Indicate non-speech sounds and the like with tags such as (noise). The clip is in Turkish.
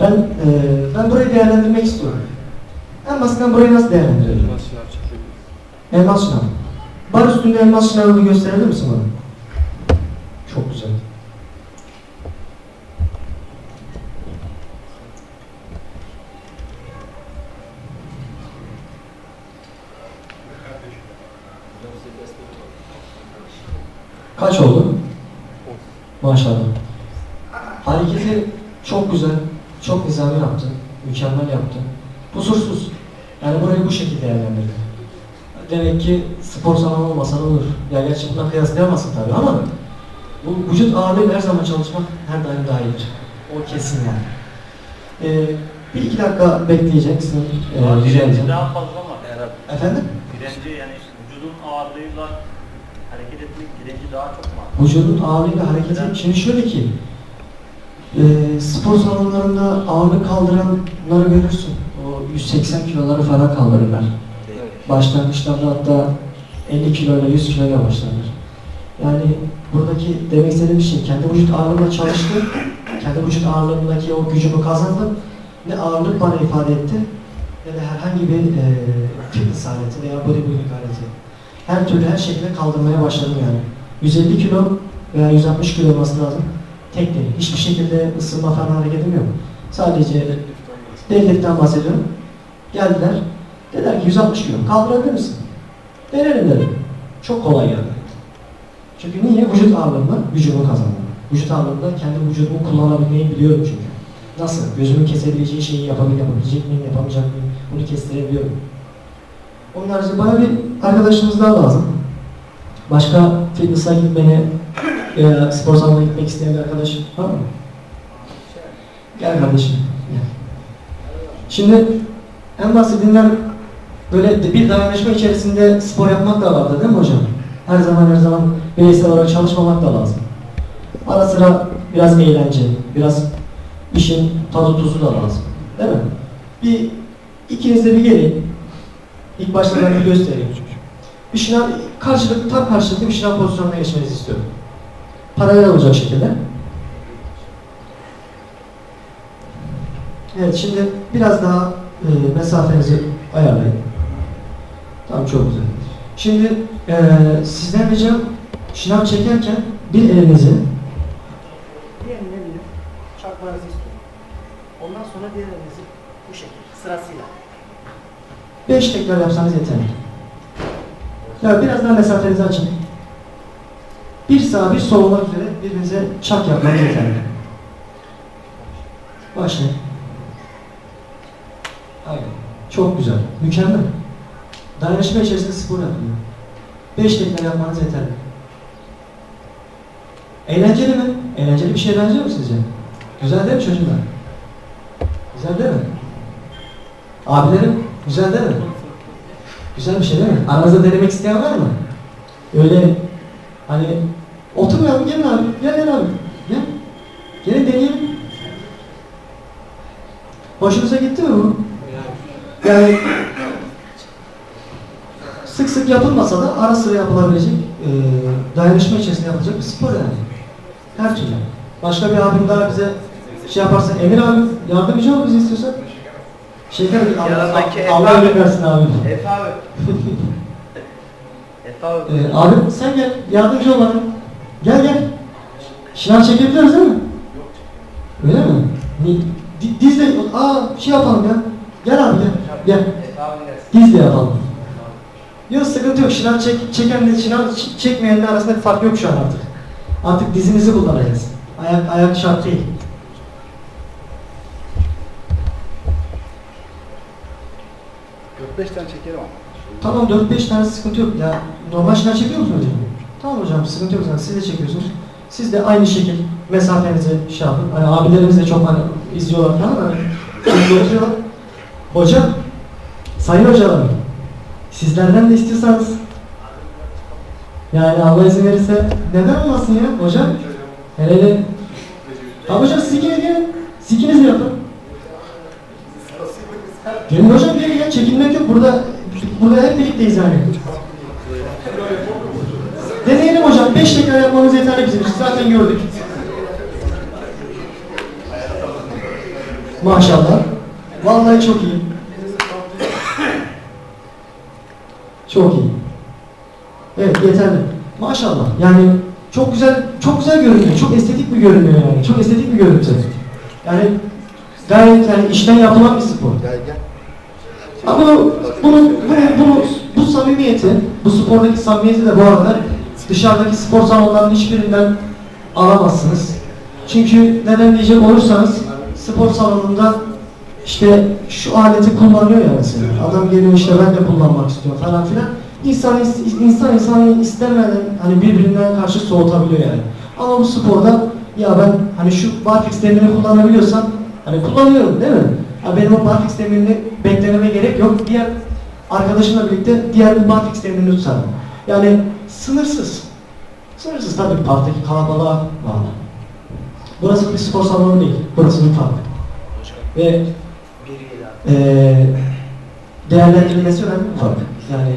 Ben e, ben burayı değerlendirmek istiyorum. En basitinden burayı nasıl değerlendirelim? Elmas şınav. Bar üstünde elmas şınavını gösterebilir misin bana? Çok güzel. Kaç oldu? Maşallah. Hareketi çok güzel, çok nizami yaptın, mükemmel yaptın. Kusursuz. Yani burayı bu şekilde değerlendirdin. Demek ki spor salonu olmasa olur. Ya gerçi buna kıyaslayamazsın tabii ama bu vücut ağırlığıyla her zaman çalışmak her daim daha iyidir. O kesin yani. Ee, bir iki dakika bekleyeceksin. Ee, edeceğim. Daha fazla mı herhalde? Efendim? Direnci yani vücudun ağırlığıyla hareket etmek direnci daha çok mu? Vücudun ağırlığıyla hareketi. Şimdi şöyle ki, e, spor salonlarında ağırlık kaldıranları görürsün. O 180 kiloları falan kaldırırlar. Başlangıçlarda hatta 50 kiloyla 100 kiloyla başlarlar. Yani buradaki demek istediğim şey kendi vücut ağırlığıyla çalıştı, kendi vücut ağırlığındaki o gücümü kazandım. Ne ağırlık bana ifade etti ne de herhangi bir e, fitness aleti veya bodybuilding aleti. Her türlü her şekilde kaldırmaya başladım yani. 150 kilo veya 160 kilo olması lazım. Tek değil. Hiçbir şekilde ısınma falan hareketim yok. Sadece deadlift'ten bahsediyorum. Geldiler. Dediler ki 160 kilo kaldırabilir misin? Denerim dedim. Çok kolay geldi. Çünkü niye? Vücut ağırlığında gücümü kazandım. Vücut ağırlığında kendi vücudumu kullanabilmeyi biliyorum çünkü. Nasıl? Gözümün kesebileceği şeyi yapabil, yapabilecek miyim, yapamayacak mıyım? Bunu kestirebiliyorum. Onun haricinde bana bir arkadaşımız daha lazım. Başka fitness'a gitmeni, e, spor salonuna gitmek isteyen bir arkadaş var mı? Gel kardeşim. Gel. Şimdi en basitinden böyle bir dayanışma içerisinde spor yapmak da vardı değil mi hocam? Her zaman her zaman bireysel olarak çalışmamak da lazım. Ara sıra biraz eğlence, biraz işin tadı tuzu da lazım. Değil mi? Bir ikiniz de bir gelin. İlk başta ben bir göstereyim. Bir şınav, karşılıklı, tam karşılıklı bir şınav pozisyonuna geçmenizi istiyorum. Paralel olacak şekilde. Evet, şimdi biraz daha e, mesafenizi ayarlayın. Tamam, çok güzel. Şimdi e, sizden ricam şınav çekerken bir elinizi bir eline bir çakmanızı istiyorum. Ondan sonra diğer elinizi bu şekilde sırasıyla. Beş tekrar yapsanız yeterli. Ya biraz daha mesafenizi açın. Bir sağ bir sol olmak üzere birbirinize çak yapmanız yeterli. Başlayın. Aynen. Çok güzel. Mükemmel. Dayanışma içerisinde spor yapılıyor. Beş tekrar yapmanız yeterli. Eğlenceli mi? Eğlenceli bir şeye benziyor mu sizce? Güzel değil mi çocuklar? Güzel değil mi? Abilerim, güzel değil mi? Güzel bir şey değil mi? Aranızda denemek isteyen var mı? Öyle hani oturmayalım gelin abi, gel gel abi, gel. Gelin deneyelim. Hoşunuza gitti mi bu? Yani sık sık yapılmasa da ara sıra yapılabilecek, e, dayanışma içerisinde yapılacak bir spor yani. Her türlü. Başka bir abim daha bize şey yaparsa, Emir abi yardımcı ol bize istiyorsan. Şeker, Yanındaki Allah, Allah abi. ömür versin abi. Efe abi. (laughs) Efe abi. Ee, abi sen gel, yardımcı ol bana. Gel gel. Şınav çekebiliyoruz değil mi? Öyle mi? Ni- di- Dizle, aa şey yapalım ya. Gel abi gel. Gel. Gelsin. Dizle yapalım. Yok sıkıntı yok. Şınav çek, çekenle şınav çekmeyenle arasında bir fark yok şu an artık. Artık dizimizi kullanacağız. Ayak, ayak şart değil. Dört beş tane çekerim ama. Tamam 4-5 tane sıkıntı yok. Ya normal şınav çekiyor musun hocam? Tamam hocam sıkıntı yok zaten. Siz de çekiyorsunuz. Siz de aynı şekil mesafenizi şey yapın. Hani abilerimiz de çok hani izliyorlar falan da hani. Hocam, sayın hocalarım, sizlerden de istiyorsanız yani Allah izin verirse neden olmasın ya hocam? Hele hele. Tamam hocam siz ikiniz gelin. Siz yapın. Gelin hocam gelin ya çekinmek yok. Burada burada hep birlikteyiz yani. Deneyelim hocam. 5 dakika yapmamız yeterli bizim için. Zaten gördük. Maşallah. Vallahi çok iyi. Çok iyi. Evet yeterli. Maşallah. Yani çok güzel, çok güzel görünüyor. Çok estetik bir görünüyor yani. Çok estetik bir görüntü. Yani gayet yani işten yapılan bir spor. Gel gel. Ama bunu, bunu, bunu, bu samimiyeti, bu spordaki samimiyeti de bu arada dışarıdaki spor salonlarının hiçbirinden alamazsınız. Çünkü neden diyecek olursanız spor salonunda işte şu aleti kullanıyor ya mesela. Adam geliyor işte ben de kullanmak istiyorum falan filan. İnsan, insan insanı istemeden hani birbirinden karşı soğutabiliyor yani. Ama bu sporda ya ben hani şu barfix demirini kullanabiliyorsam hani kullanıyorum değil mi? Ya benim o barfix demirini beklememe gerek yok. Diğer arkadaşımla birlikte diğer bir barfix demirini tutarım. Yani sınırsız. Sınırsız tabii parktaki kalabalığa bağlı. Burası bir spor salonu değil. Burası bir park. Ve eee değerlendirilmesi önemli bir fark. Yani